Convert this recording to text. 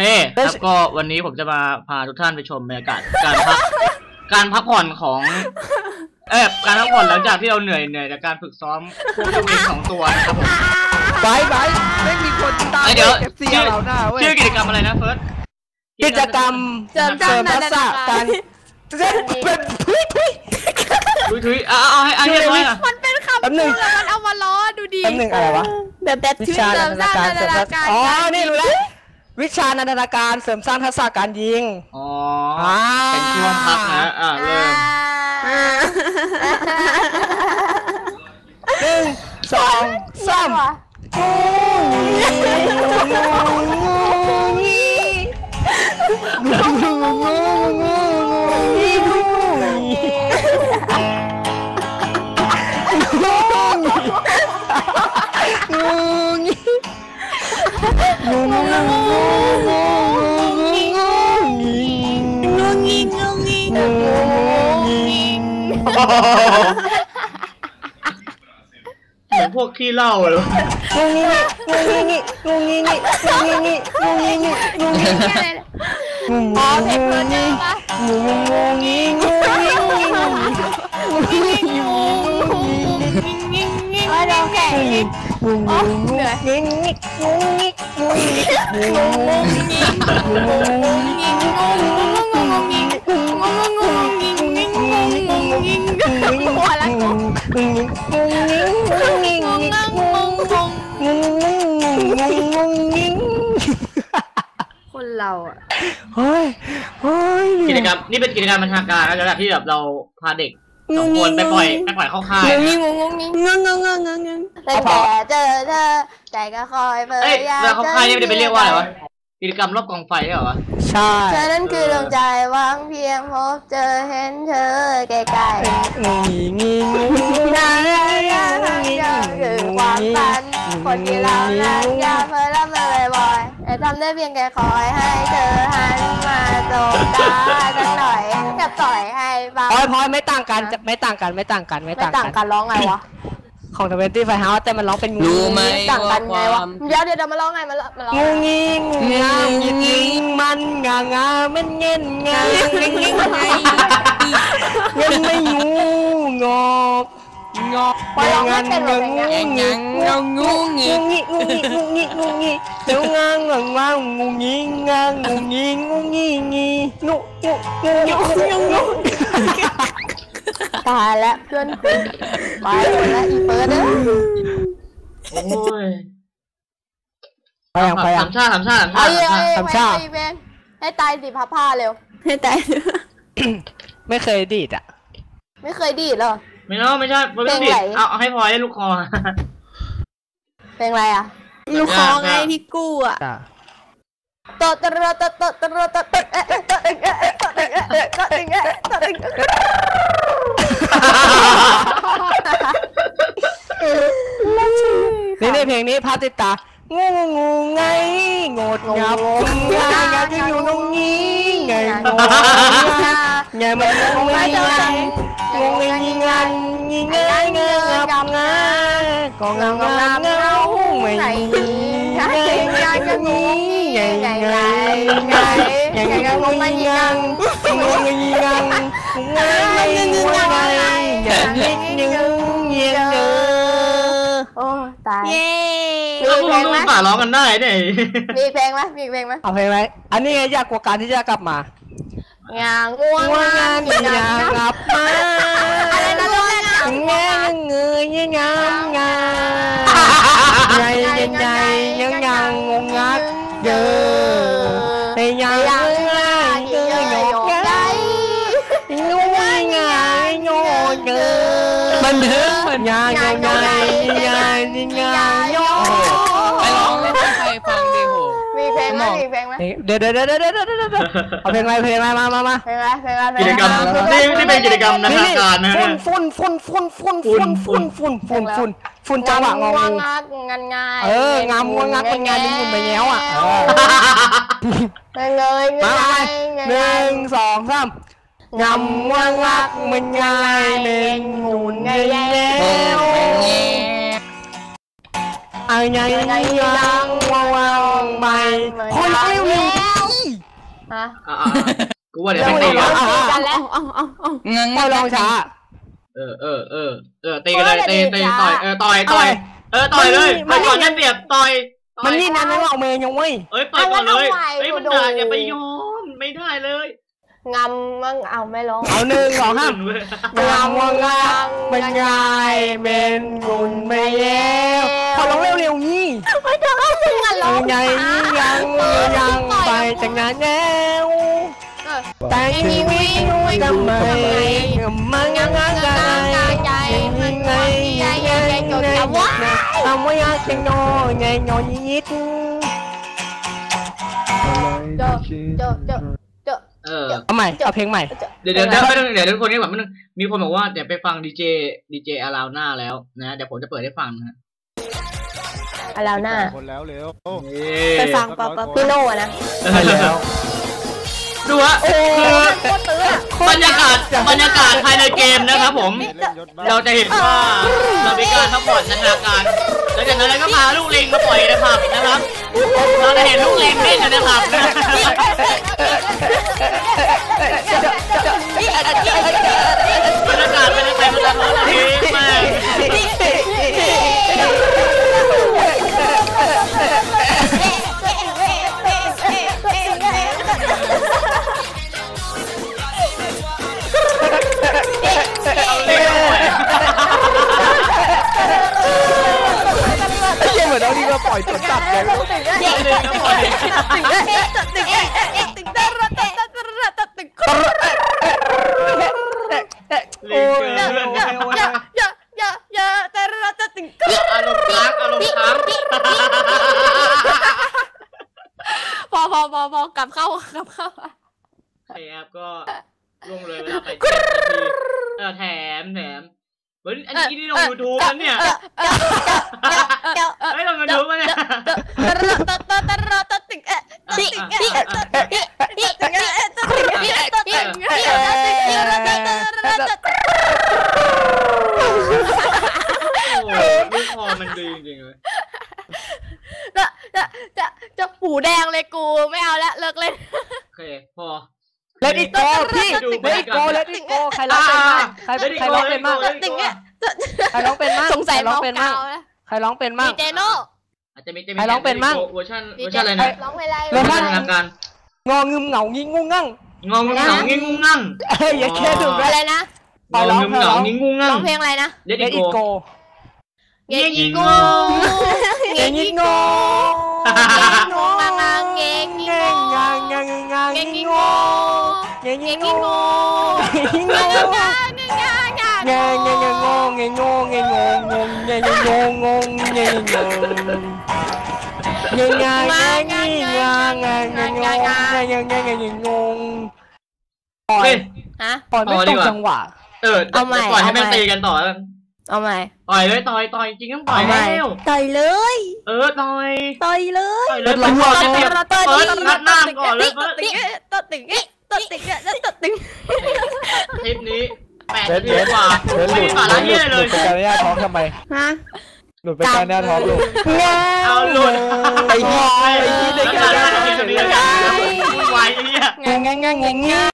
โอเคครับก็วันนี้ผมจะมาพาทุกท่านไปชมบรรยากาศการพักการพักผ่อนของ เออการพักผ่อนหลังจากที่เราเหนื่อยเหนื่อยจากการฝึกซ้อมพวกตัวเองสองตัวนะครับผมไบร์ทไบร์ทไม่มีคนตามเอ้ยเดี๋ยวเอฟซีชื่อเราหน้าเว้ยชื่อกิจกรรมอะไรนะเฟิร์สกิจกรรมเสริมสร้างทักษะนันทนาการการเล่นเป็นทุยทุยทุยทุยๆเอาเอาให้เอาให้เรียบร้อยอะมันเป็นคำแป๊บหนึ่พูงดแล้วมันเอามาล้อดูดีแป๊บหนึ่งอะไรวะแบบแบบวิชีวิตชาเสรินัมนสทร้างนาการนันเสริมททันากษะการอ๋อนี่รู้แล้ว วิชานันทนาการเสริมสร้างทักษะการยิง อ๋ออ่า เป็นช่วงพักนะอ่าเริ่มอ่าหนึ่งสองสาม เหมือนพวกขี้เหล้าเลย งูงี้งี้งูงี้งี้งูงี้งี้งูงี้งี้งูงี้งี้อะไรเนี่ยงูงี่เพลงเพลินเนอร์ปะงูงูงี้งูงี้งี้งูงี้งี้งูงี้งี้อ๋องี่แก่อีกงูงูงี้งี้งูงี้งูงี้งูงี้งูงี้ เราอะเฮ้ยเฮ้ยกิจกรรมนี่เป็นกิจกรรมบัญชาการนะจากที่แบบเราพาเด็กสองคนไปปล่อยไปปล่อยเข้าค่ายงงงงงงงงงงงแต่เจอเธอใจก็คอยเปิดเอ้ยเวลาเข้าค่ายนี่ไม่ได้ไปเรียกว่าอะไรวะกิจกรรมรอบกองไฟใช่เหรอวะใช่เธอนั้นคือดวงใจหวังเพียงพบเจอเห็นเธอไกลๆงีงีงูนานยังคือความฝันคนที่เรานั้นอยากเพื่ำได้เพียงแค่คอยให้เธอหันมาสบตากันหน่อยจะปล่อยให้ฟังพอยพอยไม่ต่างกันจะไม่ต่างกันไม่ต่างกันไม่ไม่ต่างต่างกันกันร้องไงวะ ของทเวนตี้ไฟเฮาส์แต่มันร้องเป็นงูรู้ไหม ต่างกันไงวะว่าความเดี๋ยวเดี๋ยวเดี๋ยวมาร้องไงมาร้องมาร้องงูงิงงามยิงยิงมันงางามันเงินงาเงินเงินไม่งูงอกงอกพอร้องไม่เป็นหรอกอย่างเงี้ย งูงิงเงางูงิงูงิงูงิ งูงิงูงิเดี๋ยวงางงงางงูงิงงางงูงิงูงิงีงูงูงูงูงูตายแล้วเพื่อนคุณไปหมดแล้วอีเฟิร์สเด้อโอ้ยไปยังไปยังสามชาติสามชาติสามเอาชาติอีสามเอาชาติอีเวนเอาอีเวนให้ตายสิพับผ้าเร็ว ให้ตายไม่เคยดีดอะ ไม่เคยดีดเหรอ ไม่เนาะไม่ใช่ไม่ต้องดิเพลงไหนเอาเอาให้พลอยได้ลูกคอเพลงอะไรอะ ลูกคอไงที่กู้อะตดตดตดตดตดตดตดเอ๊ะเอ๊ะตดเอ๊ะเอ๊ะตดเอ๊ะเอ๊ะตดเอ๊ะเอ๊ะตดเอ๊ะเอ๊ะนี่ในเพลงนี้พาติตางูงูไงงดงับงาอยากจะอยู่ตรงนี้ไงงงไงมันงงไงงันงงไงยิงันยิงไงเงยงับงา ก็งามงามเงาไม่มีไงไงก็งี้ไงไงไงไงไงไงงงไงยิงันงงไงยิงันไงไงงงไงอย่านิดนึงเยียงเด้อโอ้ตายเออพวกมึงป่าร้องกันได้เนี่ยมีเพลงไหมมีเพลงไหมเอาเพลงไหมอันนี้ไงยากกว่าการที่จะกลับมางาง่วงว่างานอยากกลับมาอะไรนะ nghe người như nhang nhà nhảy nhảy nhảy nhang nhang ngon ngát giờ. thì nhang lại cứ nhột đấy nuôi ngài nhô chờ bên hết nhà nhà nhà หมมีเพลงไหมเดี๋ยวเดี๋ยวเดี๋ยวเดี๋ยวเดี๋ยวเดี๋ยวเอาเพลงอะไรเพลงอะไรมามามาเพลงไหมเพลงไหมกิจกรรมนี่นี่เป็นกิจกรรมนันทนาการนะฝุ่นฝุ่นฝุ่นฝุ่นฝุ่นฝุ่นฝุ่นฝุ่นฝุ่นฝุ่นฝุ่นจังหวะงองูงักงานง่ายเอองามงวงงักเป็นงานดิ้งมุนไปแง้วอะเงยเงยมาเงไปยเงยหนึ่งสองสามงามงวงงักมันง่ายเมงมุนไงแง้ว ไอ้ไงไงยังวางวางไปคอยร้องเร็วฮะอะอะกูว่าเดี๋ยวไม่ตีกันกันแล้วเอาเอาเอางังคอยร้องช้าเออเออเออเออตีกันเลยตีตีต่อยเออต่อยต่อยเออต่อยเลยไปก่อนได้เปรียบต่อยมันนี่นานไม่เอาเมย์ยังเว้ยเอ้ยต่อยก่อนเลยเอ้ยมันด่าอย่าไปยอมไม่ได้เลยงำมั่งเอาไม่ลงเอาหนึ่งสองห้ามงามว่างามมันยายเป็นบุญไม่แล้ ไงยังยังไปแต่งงานแล้วแต่ชีวิตทำไมมันยังไงยังไงยังไงทำว่าอยากจะนอนไงนอนยิดเจอเจอเจอเจอเออเอาใหม่เอาเพลงใหม่ เดี๋ยวเดี๋ยวเดี๋ยวไม่ต้องเดี๋ยวทุกคนนี้แบบไม่ต้องมีคนบอกว่าเดี๋ยวไปฟังดีเจดีเจอาราหน้าแล้วนะเดี๋ยวผมจะเปิดให้ฟังนะฮะ อะแล้วหน้า คนแล้วเร็วไปฟังปะปะพี่โน่อะนะใช่แล้วดูฮะคือโคตรตื้ออะบรรยากาศบรรยากาศภายในเกมนะครับผมเล่นยศบ้าเราจะเห็นว่าเรามีการพักผ่อนนันทนาการแล้วจากนั้นเราก็พาลูกลิงมาปล่อยในผับนะครับ เราจะเห็นลูกลิงเล่นอยู่ในผับนะบ ตัวจับเลยลิงก็ปล่อยลิงเกินอารมณ์ค้างอารมณ์ค้างพอพอพอพอกลับเข้ากลับเข้าใช่ครับก็ล่วงเลยเวลาไปเจ็ดนาทีเออแถมแถมเฮ้ยอันนี้ที่ลงยูทูบแล้วเนี่ย โอ้โหลูกคอมันดีจริงๆเลยจะจะจะจะหูแดงเลยกูไม่เอาละเลิกเล่นโอเคพอเลดอีโกพี่เลดอีโกเลดอีโกใครร้องเป็นบ้างใครใครร้องเป็นบ้างติ่งเนี่ยใครร้องเป็นบ้างสงสัยใครร้เมาองเป็นบ้างเกานะใครร้องเป็นบ้างดีเจโน่ อาจจะมีจะมีใครร้องเป็นมั่ง เวอร์ชันเวอร์ชันอะไรนะร้องเพลงอะไรเวอร์ชัพัฒนาการงอเงึมเหงางิ้งงูงั่งงองงเหงางิ้งงูงั่งเฮ้ยอย่าแค่ดูอ๋อกัอะไรนะงองงเหงางิ้งงูงั่ร้องงเพลงอะไรนะเด็ดเลดอีอีโกโกเงี้ยงิงโง่เงี้ยงิงโงงงงงงเงี้ยงิงเงี้ยงงางงางงางเงี้ยงิงิ้งงงเงี้ยเงี้งิ้ยงงิงงงิ้งงงงงงงงเงี้ยเงี้ยเงี้ยงงเงี้ยงงเงี้ยงงงเงี้ยงงงงเงี้ยงงเงี้ยงา งงางงางงางงางงางเงี้ยเงี้ยเงี้ยงงปล่อยฮะปล่อยไม่ตรงจังหวะ เออเอาใหม่ปล่อยให้แม่งเอาใหม่ตีกันต่อแล้วเอาใหม่ต่อยเลยต่อยต่อยจริงต้องต่อยแล้วต่อยเลย เออต่อยต่อยเลยต่อยเลยเปิดก่อนได้เปรียบเปิดนัดหน้าก่อนเลยเปิดติ๊งตัดติ๊งตัดติ๊งตัดติ๊งคลิปนี้แปดเบสนาทีกว่าเบสหไม่ลุมีดสาระเหี้ยหเลลุยดไปการหน้าท้องทำไมฮะ หลุดไปการหน้าท้องลูกเอาหลุดไอ้เหี้ยไอ้เหี้ยได้แค่ห้านาทีตรงนี้แล้วกันวุ่นวายไอ้เหี้ยงางงางงางงา